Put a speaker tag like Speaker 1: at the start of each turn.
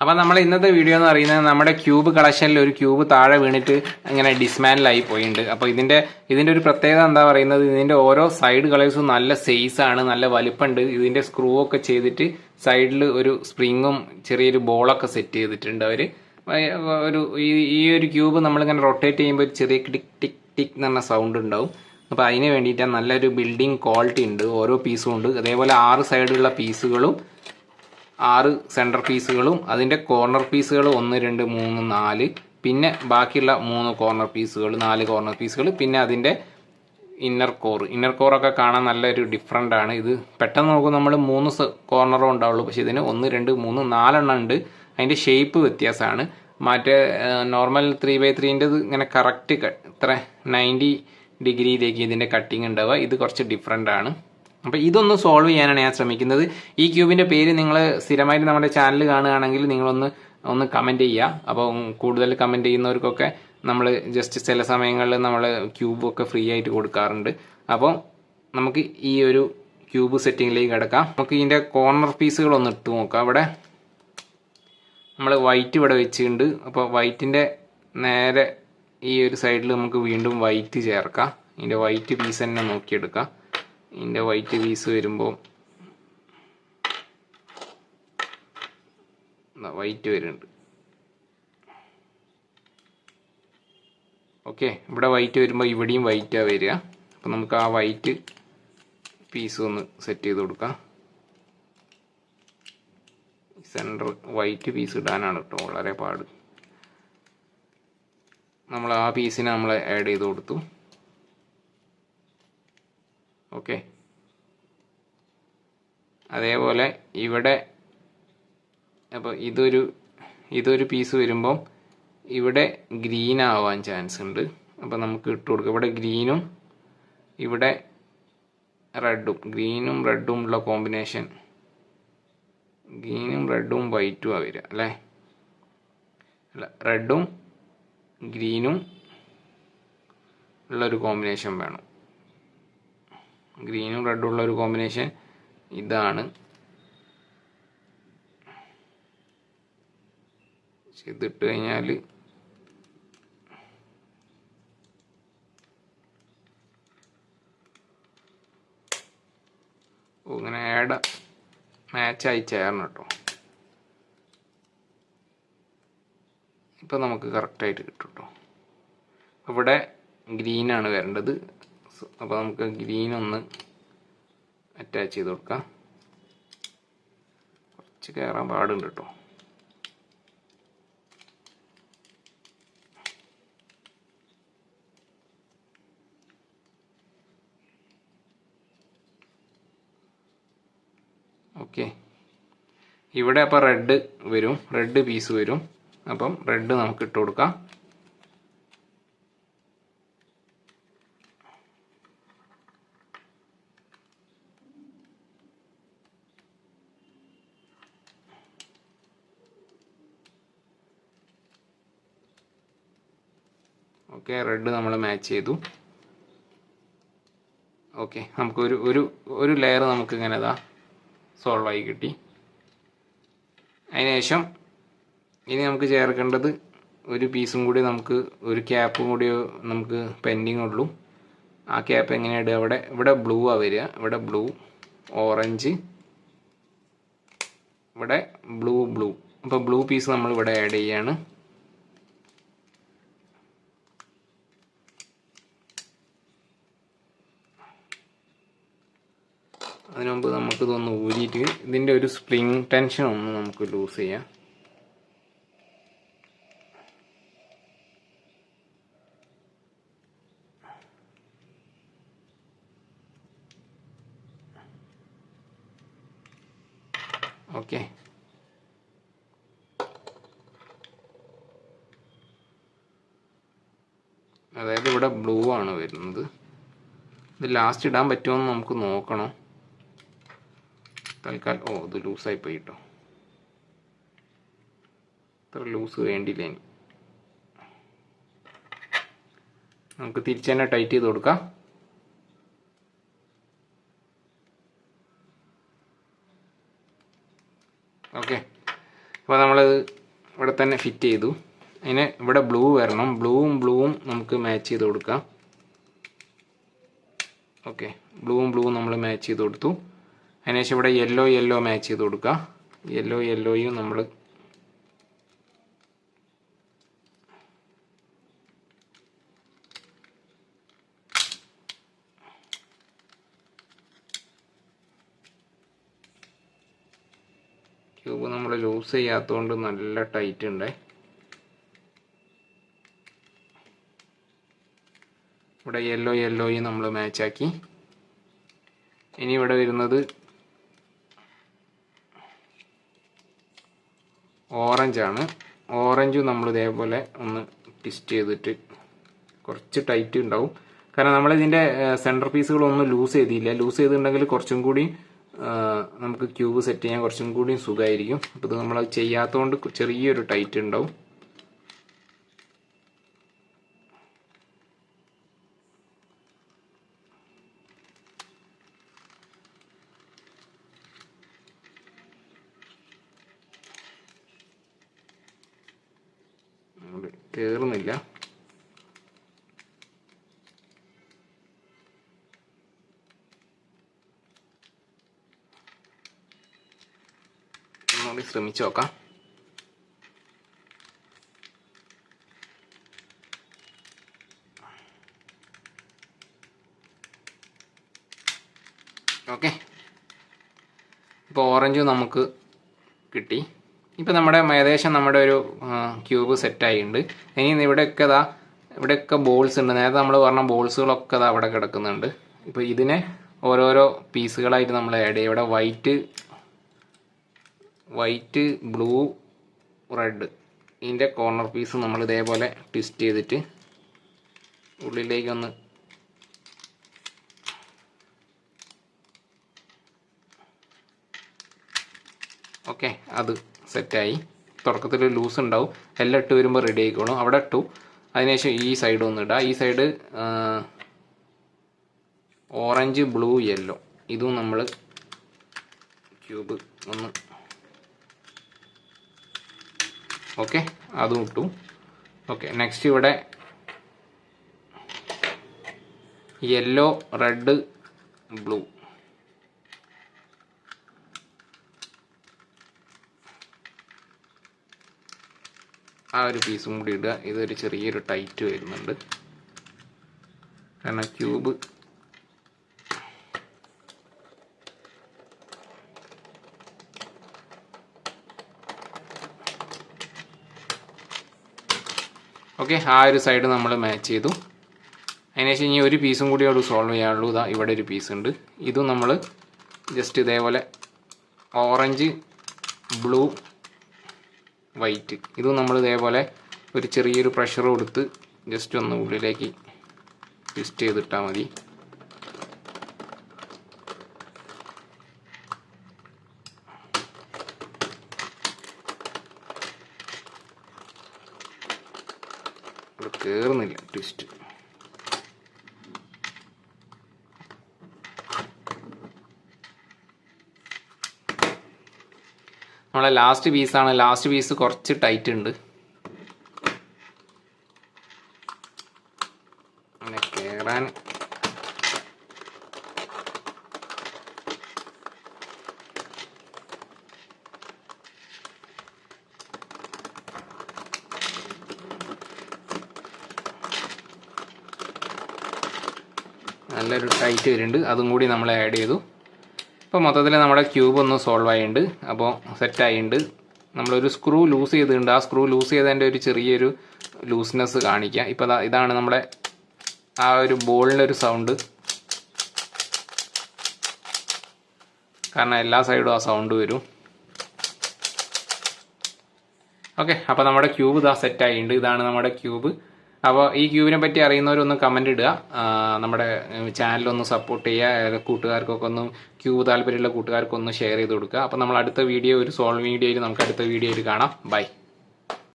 Speaker 1: അപ്പം നമ്മൾ ഇന്നത്തെ വീഡിയോ എന്ന് പറയുന്നത് നമ്മുടെ ക്യൂബ് കളക്ഷനിൽ ഒരു ക്യൂബ് താഴെ വീണിട്ട് ഇങ്ങനെ ഡിസ്മാൻഡിലായി പോയിട്ടുണ്ട് അപ്പോൾ ഇതിന്റെ ഇതിന്റെ ഒരു പ്രത്യേകത എന്താ പറയുന്നത്? ഇതിന്റെ ഓരോ സൈഡ് കളേഴ്സും നല്ല സൈസ് ആണ് നല്ല വലുപ്പമുണ്ട് ഇതിന്റെ സ്ക്രൂ ഒക്കെ ചെയ്തിട്ട് സൈഡിൽ ഒരു സ്പ്രിങ്ങും ചെറിയൊരു ബോളൊക്കെ സെറ്റ് ചെയ്തിട്ടുണ്ട് അവർ ഒരു ഈ- ഈ ഒരു ക്യൂബ് നമ്മളിങ്ങനെ റൊട്ടേറ്റ് ചെയ്യുമ്പോൾ ഒരു ചെറിയ ടിക് ടിക് ടിക് എന്ന് പറഞ്ഞ സൗണ്ട് ഉണ്ടാവും. അപ്പോൾ അതിന് വേണ്ടിയിട്ട് നല്ലൊരു ബിൽഡിംഗ് ക്വാളിറ്റി ഉണ്ട് ഓരോ പീസും ഉണ്ട്. അതേപോലെ ആറ് സൈഡിലുള്ള പീസുകളും ആറ് സെന്റർ പീസുകളും അതിന്റെ കോർണർ പീസുകൾ ഒന്ന് രണ്ട് മൂന്ന് നാല് പിന്നെ ബാക്കിയുള്ള മൂന്ന് കോർണർ പീസുകൾ നാല് കോർണർ പീസുകൾ പിന്നെ അതിന്റെ ഇന്നർ കോർ ഇന്നർ കോറൊക്കെ കാണാൻ നല്ലൊരു ഡിഫറെന്റ് ആണ്. ഇത് പെട്ടെന്ന് നോക്കുമ്പോൾ നമ്മൾ മൂന്ന് കോർണറോ ഉണ്ടാവുള്ളൂ. പക്ഷേ ഇതിന് ഒന്ന് രണ്ട് മൂന്ന് നാലെണ്ണം ഉണ്ട്. അതിന്റെ ഷേപ്പ് വ്യത്യാസമാണ്. മറ്റേ നോർമൽ ത്രീ ബൈ ത്രീന്റെ ഇങ്ങനെ കറക്റ്റ് ഇത്ര നയന്റി ഡിഗ്രിയിലേക്ക് ഇതിന്റെ കട്ടിങ് ഉണ്ടാവുക. ഇത് കുറച്ച് ഡിഫറെന്റ് ആണ്. അപ്പോൾ ഇതൊന്ന് സോൾവ് ചെയ്യാനാണ് ഞാൻ ശ്രമിക്കുന്നത്. ഈ ക്യൂബിന്റെ പേര് നിങ്ങൾ സ്ഥിരമായിട്ട് നമ്മുടെ ചാനൽ കാണുകയാണെങ്കിൽ നിങ്ങളൊന്ന് ഒന്ന് കമന്റ് ചെയ്യുക. അപ്പോൾ കൂടുതൽ കമന്റ് ചെയ്യുന്നവർക്കൊക്കെ നമ്മൾ ജസ്റ്റ് ചില സമയങ്ങളിൽ നമ്മൾ ക്യൂബൊക്കെ ഫ്രീ ആയിട്ട് കൊടുക്കാറുണ്ട്. അപ്പോൾ നമുക്ക് ഈ ഒരു ക്യൂബ് സെറ്റിങ്ങിലേക്ക് കിടക്കാം. നമുക്ക് ഇതിന്റെ കോർണർ പീസുകൾ ഒന്ന് ഇട്ട് നോക്കാം. അവിടെ നമ്മൾ വൈറ്റ് ഇവിടെ വെച്ചിട്ടുണ്ട്. അപ്പോൾ വൈറ്റിന്റെ നേരെ ഈ ഒരു സൈഡിൽ നമുക്ക് വീണ്ടും വൈറ്റ് ചേർക്കാം. ഇതിന്റെ വൈറ്റ് പീസ് തന്നെ നോക്കിയെടുക്കാം. ഇതിന്റെ വൈറ്റ് പീസ് വരുമ്പോൾ വൈറ്റ് വരുന്നുണ്ട്. ഓക്കെ ഇവിടെ വൈറ്റ് വരുമ്പോൾ ഇവിടെയും വൈറ്റാണ് വരിക. അപ്പോൾ നമുക്ക് ആ വൈറ്റ് പീസ് ഒന്ന് സെറ്റ് ചെയ്ത് കൊടുക്കാം. സെന്റർ വൈറ്റ് പീസ് ഇടാനാണ് കേട്ടോ വളരെ പാട്. നമ്മൾ ആ പീസിനെ നമ്മൾ ആഡ് ചെയ്ത് കൊടുത്തു. ഓക്കെ അതേപോലെ ഇവിടെ അപ്പോൾ ഇതൊരു ഇതൊരു പീസ് വരുമ്പം ഇവിടെ ഗ്രീൻ ആവാൻ ചാൻസ് ഉണ്ട്. അപ്പോൾ നമുക്ക് ഇട്ട് കൊടുക്കാം. ഇവിടെ ഗ്രീനും ഇവിടെ റെഡും ഗ്രീനും റെഡും ഉള്ള കോമ്പിനേഷൻ ഗ്രീനും റെഡും വൈറ്റും ആ വരിക അല്ലേ? അല്ല റെഡും ഗ്രീനും ഉള്ളൊരു കോമ്പിനേഷൻ വേണം. ഗ്രീനും റെഡും ഉള്ള ഒരു കോമ്പിനേഷൻ ഇതാണ്. ഇതിട്ട് കഴിഞ്ഞാൽ ഇങ്ങനെ ആഡ് ആയി ചേർന്ന് കേട്ടോ. ഇപ്പം നമുക്ക് കറക്റ്റായിട്ട് കിട്ടും കേട്ടോ. ഇവിടെ ഗ്രീനാണ് വരേണ്ടത്. അപ്പോൾ നമുക്ക് ഗ്രീൻ ഒന്ന് അറ്റാച്ച് ചെയ്ത് കൊടുക്കാം. കുറച്ച് കയറാൻ പാടുണ്ട് കേട്ടോ ഓക്കെ ഇവിടെ അപ്പോൾ റെഡ് വരും. റെഡ് പീസ് വരും. അപ്പം റെഡ് നമുക്ക് ഇട്ട് കൊടുക്കാം. ഓക്കെ റെഡ് നമ്മൾ മാച്ച് ചെയ്തു. ഓക്കെ നമുക്ക് ഒരു ഒരു ഒരു ലെയർ നമുക്ക് ഇങ്ങനെ ഇതാ സോൾവ് ആയി കിട്ടി. അതിനുശേഷം ഇനി നമുക്ക് ചേർക്കേണ്ടത് ഒരു പീസും കൂടി നമുക്ക് ഒരു ക്യാപ്പും കൂടി നമുക്ക് പെൻഡിങ് ഉള്ളൂ. ആ ക്യാപ്പ് എങ്ങനെയാണ് അവിടെ ഇവിടെ ബ്ലൂ ആ വരിക. ഇവിടെ ബ്ലൂ ഓറഞ്ച് ഇവിടെ ബ്ലൂ ബ്ലൂ അപ്പോൾ ബ്ലൂ പീസ് നമ്മൾ ഇവിടെ ആഡ് ചെയ്യാണ്. അതിനു മുമ്പ് നമുക്ക് ഊരിയിട്ട് ഇതിന്റെ ഒരു സ്പ്രിങ് ടെൻഷൻ ഒന്ന് നമുക്ക് ലൂസ് ചെയ്യാം. ഓക്കെ. അതായത് ഇവിടെ ബ്ലൂ ആണ് വരുന്നത്. ഇത് ലാസ്റ്റ് ഇടാൻ പറ്റുമോ എന്ന് നമുക്ക് നോക്കണം. തൽക്കാലം ഓ ഇത് ലൂസായി പോയി കേട്ടോ. ഇത്ര ലൂസ് വേണ്ടിയില്ല ഇനി. നമുക്ക് തിരിച്ച് തന്നെ ടൈറ്റ് ചെയ്ത് കൊടുക്കാം. ഓക്കെ. അപ്പോൾ നമ്മൾ ഇവിടെ തന്നെ ഫിറ്റ് ചെയ്തു. അതിന് ഇവിടെ ബ്ലൂ വരണം. ബ്ലൂവും ബ്ലൂവും നമുക്ക് മാച്ച് ചെയ്ത് കൊടുക്കാം. ഓക്കെ. ബ്ലൂവും ബ്ലൂവും നമ്മൾ മാച്ച് ചെയ്ത് കൊടുത്തു. അതിനുശേഷം ഇവിടെ യെല്ലോ യെല്ലോ മാച്ച് ചെയ്ത് കൊടുക്കുക യെല്ലോ യെല്ലോയും നമ്മൾ ക്യൂബ് നമ്മൾ ലൂസ് ചെയ്യാത്തതുകൊണ്ട് നല്ല ടൈറ്റ് ഉണ്ട്. ഇവിടെ യെല്ലോ യെല്ലോയും നമ്മൾ മാച്ചാക്കി ഇനി ഇവിടെ വരുന്നത് ഓറഞ്ചാണ്. ഓറഞ്ചും നമ്മൾ ഇതേപോലെ ഒന്ന് ട്വിസ്റ്റ് ചെയ്തിട്ട് കുറച്ച് ടൈറ്റ് ഉണ്ടാവും. കാരണം നമ്മളിതിന്റെ സെന്റർ പീസുകളൊന്നും ലൂസ് ചെയ്തില്ല. ലൂസ് ചെയ്തിട്ടുണ്ടെങ്കിൽ കുറച്ചും കൂടി നമുക്ക് ക്യൂബ് സെറ്റ് ചെയ്യാൻ കുറച്ചും കൂടി സുഖമായിരിക്കും. അപ്പോൾ ഇത് നമ്മൾ ചെയ്യാത്തതുകൊണ്ട് ചെറിയൊരു ടൈറ്റ് ഉണ്ടാവും. കയറുന്നില്ല ഒന്നുകൂടി ശ്രമിച്ചു നോക്കാം. ഓക്കെ. ഇപ്പോൾ ഓറഞ്ച് നമുക്ക് കിട്ടി. ഇപ്പം നമ്മുടെ ഏകദേശം നമ്മുടെ ഒരു ക്യൂബ് സെറ്റായിട്ടുണ്ട് ഇനി ഇവിടെയൊക്കെ ഇതാ ഇവിടെയൊക്കെ ബോൾസ് ഉണ്ട് നേരത്തെ നമ്മൾ പറഞ്ഞ ബോൾസുകളൊക്കെ ഇതാ അവിടെ കിടക്കുന്നുണ്ട്. ഇപ്പോൾ ഇതിനെ ഓരോരോ പീസുകളായിട്ട് നമ്മൾ ആഡ് ചെയ്യും. ഇവിടെ വൈറ്റ് വൈറ്റ് ബ്ലൂ റെഡ് ഇതിന്റെ കോർണർ പീസ് നമ്മൾ ഇതേപോലെ ട്വിസ്റ്റ് ചെയ്തിട്ട് ഉള്ളിലേക്കൊന്ന് ഓക്കെ അത്. സെറ്റായി. തുടക്കത്തിൽ ലൂസ് ഉണ്ടാവും. എല്ലാം ഇട്ട് വരുമ്പോൾ റെഡി ആയിക്കോളും. അവിടെ ഇട്ടു. അതിനുശേഷം ഈ സൈഡ് ഒന്ന് ഇടാം. ഈ സൈഡ് ഓറഞ്ച് ബ്ലൂ യെല്ലോ ഇതും നമ്മൾ ക്യൂബ് ഒന്ന് ഓക്കെ അതും ഇട്ടു. ഓക്കെ നെക്സ്റ്റ് ഇവിടെ യെല്ലോ റെഡ് ബ്ലൂ ആ ഒരു പീസും കൂടി ഇടുക. ഇതൊരു ചെറിയൊരു ടൈറ്റ് വരുന്നുണ്ട്. കാരണം ക്യൂബ് ഓക്കെ ആ ഒരു സൈഡ് നമ്മൾ മാച്ച് ചെയ്തു. അതിനുശേഷം ഇനി ഒരു പീസും കൂടി അവിടെ സോൾവ് ചെയ്യാനുള്ളൂ. ഇതാ ഇവിടെ ഒരു പീസ് ഉണ്ട്. ഇതും നമ്മൾ ജസ്റ്റ് ഇതേപോലെ ഓറഞ്ച് ബ്ലൂ വൈറ്റ്. ഇതും നമ്മൾ ഇതേപോലെ ഒരു ചെറിയൊരു പ്രഷർ കൊടുത്ത് ജസ്റ്റ് ഒന്ന് ഉള്ളിലേക്ക് ട്വിസ്റ്റ് ചെയ്തിട്ടാൽ മതി. കയറുന്നില്ല ട്വിസ്റ്റ് നമ്മളെ ലാസ്റ്റ് പീസാണ് ലാസ്റ്റ് പീസ് കുറച്ച് ടൈറ്റ് ഉണ്ട്. അങ്ങനെ കയറാൻ നല്ലൊരു ടൈറ്റ് വരുന്നുണ്ട്. അതും കൂടി നമ്മൾ ആഡ് ചെയ്തു. ഇപ്പോൾ മൊത്തത്തിൽ നമ്മുടെ ക്യൂബ് ഒന്ന് സോൾവ് ആയിട്ടുണ്ട് അപ്പോൾ സെറ്റ് ആയിട്ടുണ്ട് നമ്മളൊരു സ്ക്രൂ ലൂസ് ചെയ്തിട്ടുണ്ട് ആ സ്ക്രൂ ലൂസ് ചെയ്തതിന്റെ ഒരു ചെറിയൊരു ലൂസ്നെസ് കാണിക്കുക ഇപ്പോൾ ഇതാണ് നമ്മുടെ ആ ഒരു ബോളിന്റെ ഒരു സൗണ്ട് കാരണം എല്ലാ സൈഡും ആ സൗണ്ട് വരും. ഓക്കെ അപ്പോൾ നമ്മുടെ ക്യൂബ് ഇതാ സെറ്റ് ആയിട്ടുണ്ട് ഇതാണ് നമ്മുടെ ക്യൂബ്. അപ്പോൾ ഈ ക്യൂവിനെ പറ്റി അറിയുന്നവരൊന്ന് കമന്റ് ഇടുക. നമ്മുടെ ചാനലൊന്ന് സപ്പോർട്ട് ചെയ്യുക. കൂട്ടുകാർക്കൊക്കെ ഒന്ന് ക്യൂ താല്പര്യമുള്ള കൂട്ടുകാർക്കൊന്ന് ഷെയർ ചെയ്ത് കൊടുക്കുക. അപ്പോൾ നമ്മൾ അടുത്ത വീഡിയോ ഒരു സോൾവ് വീഡിയോയിൽ നമുക്ക് അടുത്ത വീഡിയോയിൽ കാണാം. ബൈ